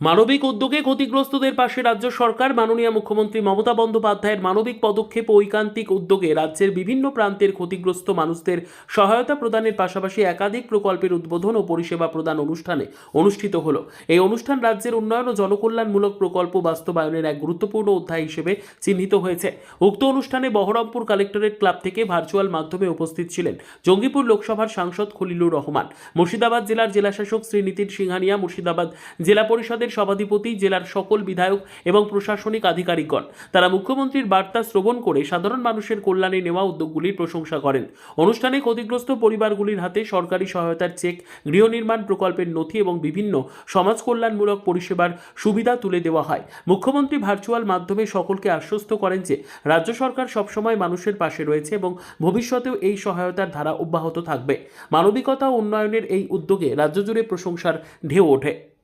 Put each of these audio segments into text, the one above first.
মানবিক উদ্যোগে ক্ষতিগ্রস্তদের পাশে রাজ্য সরকার, মাননীয় মুখ্যমন্ত্রী মমতা বন্দ্যোপাধ্যায়ের মানবিক পদক্ষেপ ঐকান্তিক উদ্যোগে রাজ্যের বিভিন্ন প্রান্তের ক্ষতিগ্রস্ত মানুষদের সহায়তা প্রদানের পাশাপাশি একাধিক প্রকল্পের উদ্বোধন ও পরিষেবা প্রদান অনুষ্ঠানে অনুষ্ঠিত হল। এই অনুষ্ঠান রাজ্যের উন্নয়ন ও জনকল্যাণমূলক প্রকল্প বাস্তবায়নের এক গুরুত্বপূর্ণ অধ্যায় হিসেবে চিহ্নিত হয়েছে। উক্ত অনুষ্ঠানে বহরমপুর কালেক্টরেট ক্লাব থেকে ভার্চুয়াল মাধ্যমে উপস্থিত ছিলেন জঙ্গিপুর লোকসভার সাংসদ খলিলুর রহমান, মুর্শিদাবাদ জেলার জেলাশাসক শ্রী নীতিন সিংহানিয়া, মুর্শিদাবাদ জেলা পরিষদের সভাধিপতি জেলার সকল বিধায়ক এবং প্রশাসনিক আধিকারিকগণ। তারা মুখ্যমন্ত্রীর বার্তা শ্রবণ করে সাধারণ মানুষের কল্যাণে নেওয়া উদ্যোগগুলির প্রশংসা করেন। অনুষ্ঠানে ক্ষতিগ্রস্ত পরিবারগুলির হাতে সরকারি সহায়তার চেক, গৃহ নির্মাণ প্রকল্পের নথি এবং বিভিন্ন সমাজ কল্যাণমূলক পরিষেবার সুবিধা তুলে দেওয়া হয়। মুখ্যমন্ত্রী ভার্চুয়াল মাধ্যমে সকলকে আশ্বস্ত করেন যে, রাজ্য সরকার সবসময় মানুষের পাশে রয়েছে এবং ভবিষ্যতেও এই সহায়তার ধারা অব্যাহত থাকবে। মানবিকতা উন্নয়নের এই উদ্যোগে রাজ্য জুড়ে প্রশংসার ঢেউ ওঠে।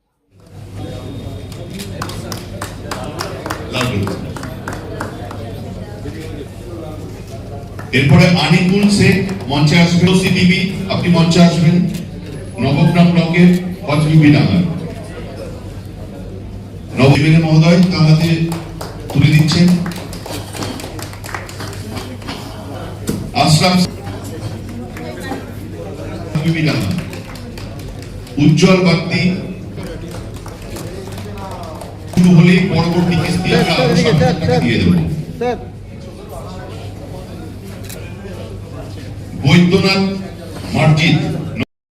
এরপরে আনিকুল শেখ, মঞ্চে আসবেন বিবি আপনি মঞ্চে আসবেন। নবগ্রাম ব্লকের হজবিবি ডাঙ্গা নবদ্বীপের মহোদয় তার হাতে তুলে দিচ্ছেন। ডাঙ্গা উজ্জ্বল বাগদি শুরু হলেই পরবর্তী কিস্তি আমরা দিয়ে দেব। বৈদ্যনাথ মার্জিত।